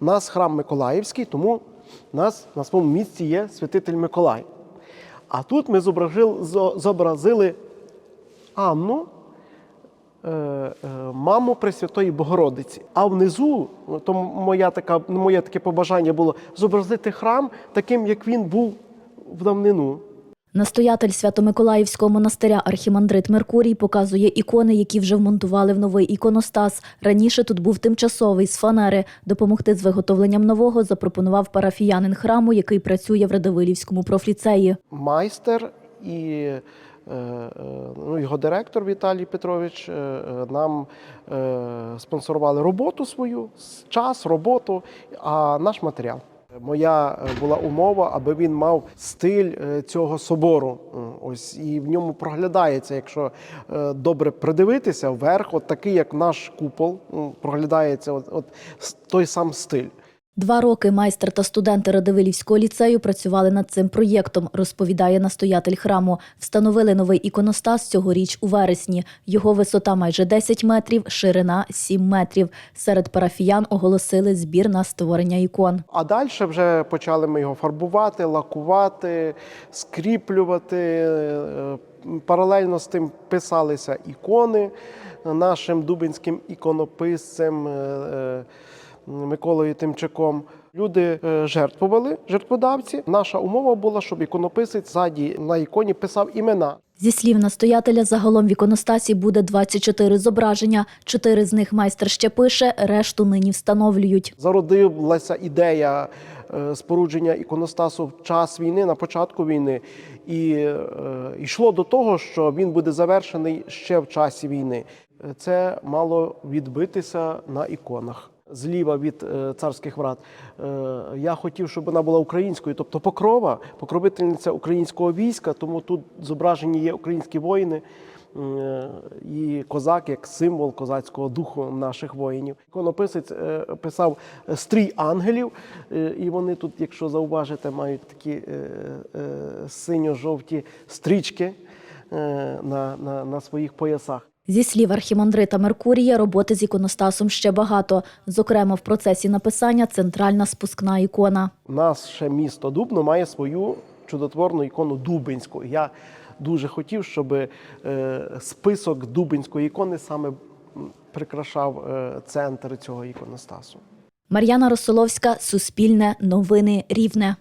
У нас храм Миколаївський, тому у нас на своєму місці є святитель Миколай. А тут ми зобразили, Анну, е, е, маму Пресвятої Богородиці. А внизу, то моя така, моє таке побажання було зобразити храм таким, як він був в давнину. Настоятель Свято-Миколаївського монастиря Архімандрит Меркурій показує ікони, які вже вмонтували в новий іконостас. Раніше тут був тимчасовий з фанери. Допомогти з виготовленням нового запропонував парафіянин храму, який працює в Радивилівському профліцеї. майстер і е, е, ну, його директор Віталій Петрович е, нам спонсорували роботу свою, час, роботу, а наш матеріал. Моя е, була умова, аби він мав стиль е, цього собору. Ось і в ньому проглядається, якщо е, добре придивитися, вверх, от такий, як наш купол, проглядається от, от той сам стиль. Два роки майстер та студенти Радивилівського ліцею працювали над цим проєктом, розповідає настоятель храму. Встановили новий іконостас цьогоріч у вересні. Його висота майже 10 метрів, ширина 7 метрів. Серед парафіян оголосили збір на створення ікон. А далі вже почали ми його фарбувати, лакувати, скріплювати. Е, Паралельно з тим писалися ікони нашим дубинським іконописцем е, е, Миколою Тимчаком. Люди е, жертвували, жертводавці. Наша умова була, щоб іконописець ззаді на іконі писав імена. Зі слів настоятеля, загалом в іконостасі буде 24 зображення. Чотири з них майстер ще пише, решту нині встановлюють. Зародилася ідея е, спорудження іконостасу в час війни, на початку війни, і е, йшло до того, що він буде завершений ще в часі війни. Це мало відбитися на іконах. Зліва від е, царських врат Е, я хотів, щоб вона була українською, тобто покрова, покровительниця українського війська, тому тут зображені є українські воїни. Е, і козак як символ козацького духу наших воїнів. Іконописець е, писав стрій ангелів, і вони тут, якщо зауважите, мають такі синьо-жовті стрічки на, на, на своїх поясах. Зі слів архімандрита Меркурія, роботи з іконостасом ще багато. Зокрема, в процесі написання центральна спускна ікона. Наше місто Дубно має свою чудотворну ікону Дубинську. Я дуже хотів, щоб е, список Дубинської ікони саме прикрашав е, центр цього іконостасу. Мар'яна Росоловська, Суспільне, Новини Рівне.